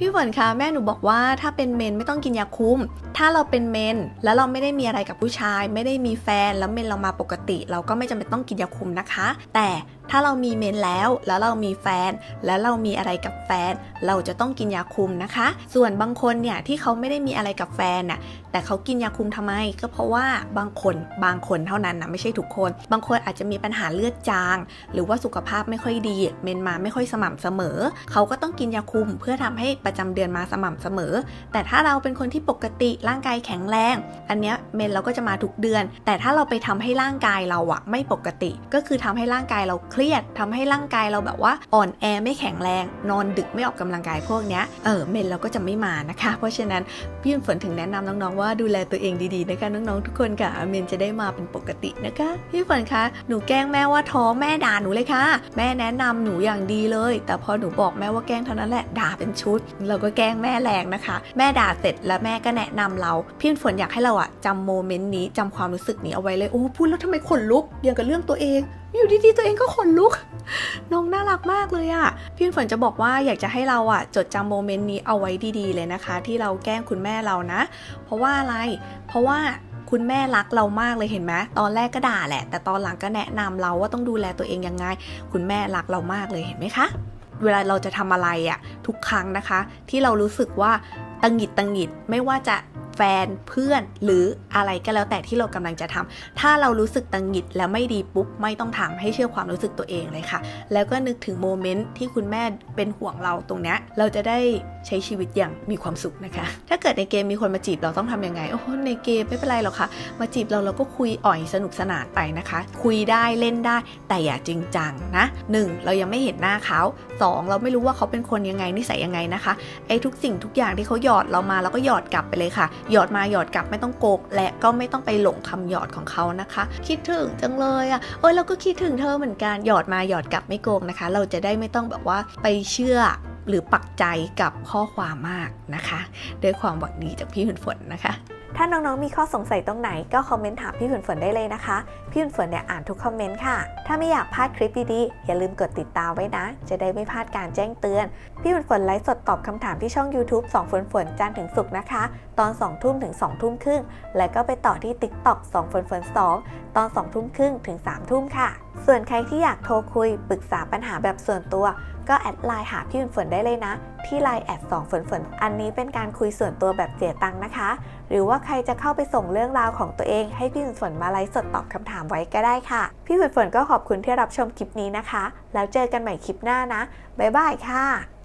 พี่ฝนคะแม่หนูบอกว่าถ้าเป็นเมนไม่ต้องกินยาคุม ถ้าเราเป็นเมนแล้วเราไม่ได้มีอะไรกับผู้ชาย ไม่ได้มีแฟนแล้วเมนเรามาปกติ เราก็ไม่จำเป็นต้องกินยาคุมนะคะ แต่ ถ้าเรามีเมนแล้ว แล้วเรามีแฟน แล้วเรามีอะไรกับแฟน เราจะต้องกินยาคุมนะคะ ส่วนบางคนเนี่ยที่เขาไม่ได้มีอะไรกับแฟนน่ะ แต่เขากินยาคุมทำไม ก็เพราะว่าบางคนบางคนเท่านั้นนะไม่ใช่ทุกคน บางคนอาจจะมีปัญหาเลือดจาง หรือว่าสุขภาพไม่ค่อยดี เมนมาไม่ค่อยสม่ำเสมอ เขาก็ต้องกินยาคุมเพื่อทำให้ประจำเดือนมาสม่ำเสมอ แต่ถ้าเราเป็นคนที่ปกติร่างกายแข็งแรง อันเนี้ยเมนเราก็จะมาทุกเดือน แต่ถ้าเราไปทำให้ร่างกายเราอะไม่ปกติ ก็คือทำให้ร่างกายเราเครียดทำให้ร่างกายเราแบบว่าอ่อนแอไม่แข็งแรง นอนดึกไม่ออกกำลังกายพวกเนี้ยเออเมนเราก็จะไม่มานะคะ เพราะฉะนั้นพี่ฝนถึงแนะนำน้องๆว่าดูแลตัวเองดีๆนะคะน้องๆทุกคนค่ะเมนจะได้มาเป็นปกตินะคะพี่ฝนคะหนูแกล้งแม่ว่าท้องแม่ด่าหนูเลยค่ะ แม่แนะนำหนูอย่างดีเลย แต่พอหนูบอกแม่ว่าแกล้งเท่านั้นแหละด่าเป็นชุด เราก็แกล้งแม่แรงนะคะ แม่ด่าเสร็จแล้วแม่ก็แนะนำเราพี่ฝนอยากให้เราอะจำโมเมนต์นี้จำความรู้สึกนี้เอาไว้เลยโอ้พูดแล้วทำไมขนลุกอย่างกับเรื่องตัวเองอยู่ดีๆตัวเองก็ขนลุก น้องน่ารักมากเลยอะพี่ฝนจะบอกว่าอยากจะให้เราอะจดจำโมเมนต์นี้เอาไว้ดีๆเลยนะคะ ที่เราแกล้งคุณแม่เรานะ เพราะว่าอะไร เพราะว่าคุณแม่รักเรามากเลยเห็นไหมตอนแรกก็ด่าแหละ แต่ตอนหลังก็แนะนำเราว่าต้องดูแลตัวเองยังไง คุณแม่รักเรามากเลยเห็นไหมคะ เวลาเราจะทำอะไรอะทุกครั้งนะคะ ที่เรารู้สึกว่าตังหิดตังหิดไม่ว่าจะ แฟนเพื่อนหรืออะไรก็แล้วแต่ที่เรากำลังจะทำถ้าเรารู้สึกตังหิดแล้วไม่ดีปุ๊บไม่ต้องทำให้เชื่อความรู้สึกตัวเองเลยค่ะ แล้วก็นึกถึงโมเมนต์ที่คุณแม่เป็นห่วงเราตรงเนี้ยเราจะได้ใช้ชีวิตอย่างมีความสุขนะคะ ถ้าเกิดในเกมมีคนมาจีบเราต้องทำยังไงโอ้โหในเกมไม่เป็นไรหรอกค่ะ มาจีบเราเราก็คุยอ่อยสนุกสนานไปนะคะ คุยได้เล่นได้ แต่อย่าจริงจังนะ 1. เรายังไม่เห็นหน้าเขา 2. เราไม่รู้ว่าเขาเป็นคนยังไงนิสัยยังไงนะคะไอ้ทุกสิ่งทุกอย่างที่เขาหยอดเรามาเราก็หยอดกลับไปเลยค่ะหยอดมาหยอดกลับไม่ต้องโกก และก็ไม่ต้องไปหลงคำหยอดของเขานะคะ คิดถึงจังเลยอะ่ะเอ้ยเราก็คิดถึงเธอเหมือนกันหยอดมาหยอดกลับไม่โกงนะคะ เราจะได้ไม่ต้องแบบว่าไปเชื่อหรือปักใจกับข้อความมากนะคะ ด้วยความหวังดีจากพี่ฝนฝนนะคะ ถ้าน้องๆ มีข้อสงสัยตรงไหนก็คอมเมนต์ถามพี่ฝนฝนได้เลยนะคะ พี่ฝนฝนเนี่ยอ่านทุกคอมเมนต์ค่ะ ถ้าไม่อยากพลาดคลิปดีๆ อย่าลืมกดติดตามไว้นะ จะได้ไม่พลาดการแจ้งเตือน พี่ฝนฝนไลฟ์สดตอบคำถามที่ช่อง YouTube 2ฝนฝนจันถึงศุกนะคะ ตอน 2 ทุ่มถึง 2 ทุ่มครึ่ง แล้วก็ไปต่อที่ TikTok 2ฝนฝน2ตอน 2 ทุ่มครึ่งถึง 3 ทุ่มค่ะ ส่วนใครที่อยากโทรคุยปรึกษาปัญหาแบบส่วนตัวก็แอดไลน์หาพี่ฝนฝนได้เลยนะ ที่ไลน์แอด2ฝนฝนอันนี้เป็นการคุยส่วนตัวแบบเสียตังค์นะคะ หรือว่าว่าใครจะเข้าไปส่งเรื่องราวของตัวเอง ให้พี่ฝนฝนมาไลฟ์สดตอบคำถามไว้ก็ได้ค่ะ พี่ฝนฝนก็ขอบคุณที่รับชมคลิปนี้นะคะ แล้วเจอกันใหม่คลิปหน้านะบ๊ายบายค่ะ